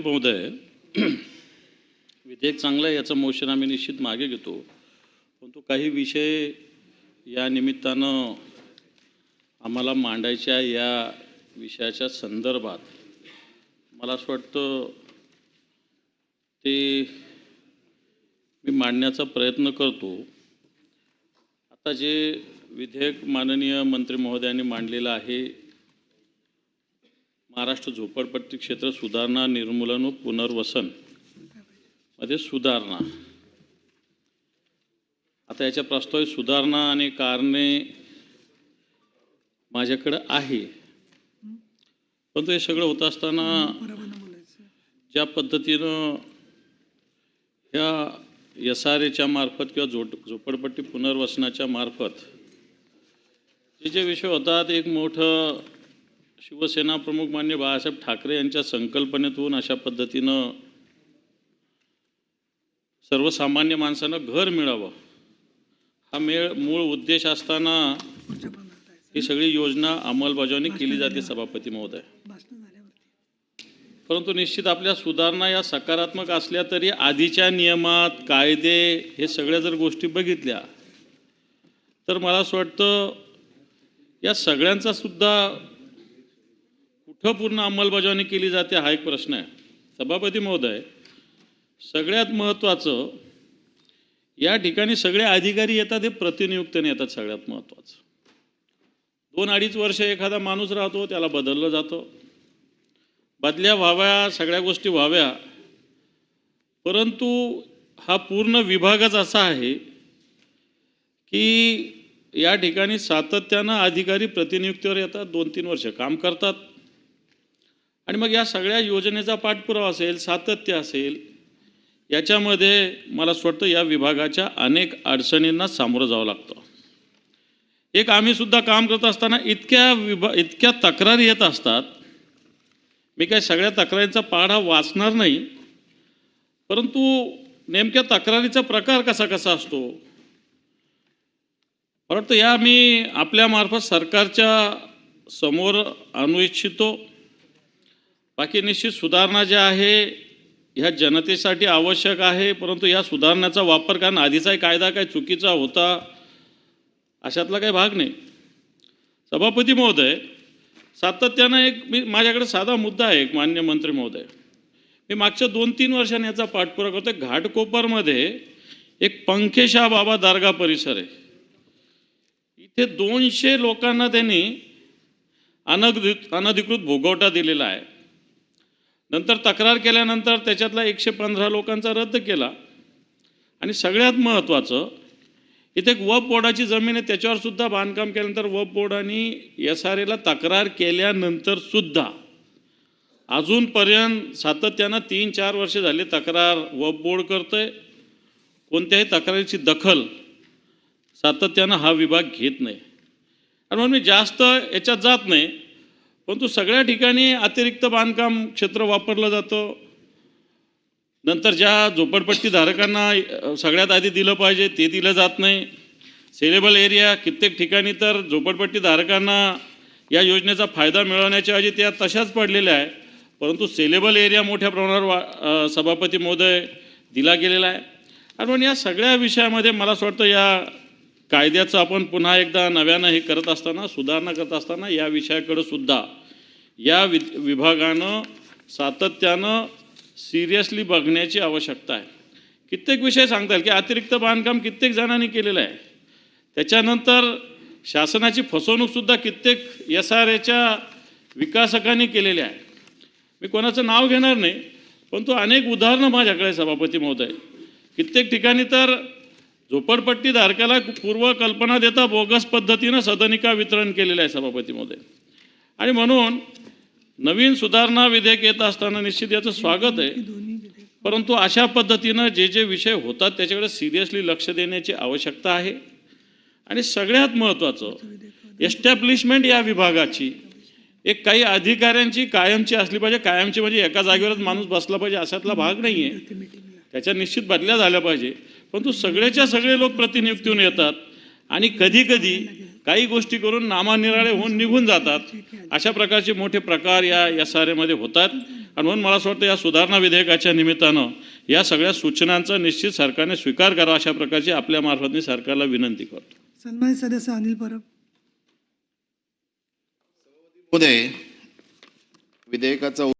महोदय विधेयक चांगलं आहे याचं मोशन आम्ही निश्चित मागे घेतो. परंतु काही विषय या निमित्तानं आम्हाला मांडायच्या या विषयाच्या संदर्भात. मला असं वाटतं ते मी मांडण्याचा प्रयत्न करतो. आता जे विधेयक माननीय मंत्री महोदयांनी मांडलेलं आहे महाराष्ट्र झोपडपट्टी क्षेत्र सुधारणा निर्मूलन व पुनर्वसनमध्ये सुधारणा. आता याच्या प्रस्तावित सुधारणा आणि कारणे माझ्याकडं आहे. परंतु हे सगळं होत असताना ज्या पद्धतीनं ह्या एस आर एच्या मार्फत किंवा झोट झोपडपट्टी पुनर्वसनाच्या मार्फत जे जे विषय होतात एक मोठं शिवसेना प्रमुख मान्य बाळासाहेब ठाकरे यांच्या संकल्पनेतून अशा पद्धतीनं सर्वसामान्य माणसांना घर मिळावं. हा मेळ मूळ उद्देश असताना ही सगळी योजना अंमलबजावणी केली जाते सभापती महोदय. परंतु निश्चित आपल्या सुधारणा या सकारात्मक असल्या तरी आधीच्या नियमात कायदे हे सगळ्या जर गोष्टी बघितल्या तर मला असं वाटतं या सगळ्यांचा सुद्धा कुठं पूर्ण अंमलबजावणी केली जाते हा एक प्रश्न आहे. सभापती महोदय सगळ्यात महत्त्वाचं या ठिकाणी सगळे अधिकारी येतात हे प्रतिनियुक्तने येतात सगळ्यात महत्त्वाचं दोन अडीच वर्ष एखादा माणूस राहतो त्याला बदललं जातं. बदल्या व्हाव्या सगळ्या गोष्टी व्हाव्या परंतु हा पूर्ण विभागच असा आहे की या ठिकाणी सातत्यानं अधिकारी प्रतिनियुक्तीवर येतात दोन तीन वर्ष काम करतात. आणि मग या सगळ्या योजनेचा पाठपुरावा असेल सातत्य असेल याच्यामध्ये मला असं वाटतं या विभागाच्या अनेक अडचणींना सामोरं जावं लागतं. एक आम्ही सुद्धा काम करत असताना इतक्या विभा इतक्या तक्रारी येत असतात. मी काय सगळ्या तक्रारींचा पाढा वाचणार नाही. परंतु नेमक्या तक्रारीचा प्रकार कसा कसा असतो? परंतु या मी आपल्यामार्फत सरकारच्या समोर आणू इच्छितो. बाकी निश्चित सुधारणा ज्या आहे ह्या जनतेसाठी आवश्यक आहे परंतु या सुधारण्याचा वापर कारण आधीचा कायदा काय चुकीचा होता अशातला काही भाग नाही. सभापती महोदय सातत्यानं एक मी माझ्याकडे साधा मुद्दा आहे एक मान्य मंत्री महोदय. मी मागच्या दोन तीन वर्षांनी याचा पाठपुरा करतो घाटकोपरमध्ये एक पंखेशा बाबा दर्गा परिसर आहे. इथे दोनशे लोकांना त्यांनी अनधिकृत अनधिकृत भोगवटा दिलेला आहे. नंतर तक्रार केल्यानंतर त्याच्यातला एकशे पंधरा लोकांचा रद्द केला. आणि सगळ्यात महत्त्वाचं इथे एक वप बोर्डाची जमीन आहे त्याच्यावरसुद्धा बांधकाम केल्यानंतर वप बोर्डाने एस आर एला तक्रार केल्यानंतरसुद्धा अजूनपर्यंत सातत्यानं तीन चार वर्ष झाले तक्रार वप बोर्ड करतोय. कोणत्याही तक्रारीची दखल सातत्यानं हा विभाग घेत नाही. आणि म्हणून मी जास्त याच्यात जात नाही परंतु सगळ्या ठिकाणी अतिरिक्त बांधकाम क्षेत्र वापरलं जातं. नंतर ज्या झोपडपट्टी धारकांना सगळ्यात आधी दिलं पाहिजे ते दिलं जात नाही. सेलेबल एरिया कित्येक ठिकाणी तर झोपडपट्टी धारकांना या योजनेचा फायदा मिळवण्याच्या ऐवजी त्या तशाच पडलेल्या आहे परंतु सेलेबल एरिया मोठ्या प्रमाणावर वा सभापती महोदय दिला गेलेला आहे. आणि म्हणून या सगळ्या विषयामध्ये मला असं वाटतं या कायद्याचं आपण पुन्हा एकदा नव्यानं हे करत असताना सुधारणा करत असताना या विषयाकडं सुद्धा या वि विभागानं सातत्यानं सिरियसली बघण्याची आवश्यकता आहे. कित्येक विषय सांगता येईल की अतिरिक्त बांधकाम कित्येक जणांनी केलेलं आहे. त्याच्यानंतर शासनाची फसवणूकसुद्धा कित्येक एस आर एच्या विकासकांनी केलेली आहे. मी कोणाचं नाव घेणार नाही पण तो अनेक उदाहरणं माझ्याकडे सभापती महोदय. कित्येक ठिकाणी तर झोपडपट्टी धारकाला पूर्व कल्पना देता बोगस पद्धतीनं सदनिका वितरण केलेलं आहे सभापतीमध्ये. आणि म्हणून नवीन सुधारणा विधेयक येत असताना निश्चित याचं स्वागत आहे. परंतु अशा पद्धतीनं जे जे विषय होतात त्याच्याकडे सिरियसली लक्ष देण्याची आवश्यकता आहे. आणि सगळ्यात महत्त्वाचं एस्टॅब्लिशमेंट या विभागाची एक काही अधिकाऱ्यांची कायमची असली पाहिजे. कायमची म्हणजे एका जागेवरच माणूस बसला पाहिजे अशातला भाग नाही आहे त्याच्या निश्चित बदल्या झाल्या पाहिजे. परंतु सगळेच्या सगळे लोक प्रतिनियुक्तीहून येतात आणि कधी कधी काही गोष्टी करून नामानिराळे होऊन निघून जातात. अशा प्रकारचे मोठे प्रकार या एस आर एमध्ये होतात. आणि म्हणून मला असं वाटतं या सुधारणा विधेयकाच्या निमित्तानं या सगळ्या सूचनांचा निश्चित सरकारने स्वीकार करावा अशा प्रकारची आपल्या मार्फत मी सरकारला विनंती करतो. सन्मानित सदस्य अनिल परब. विधेयकाचा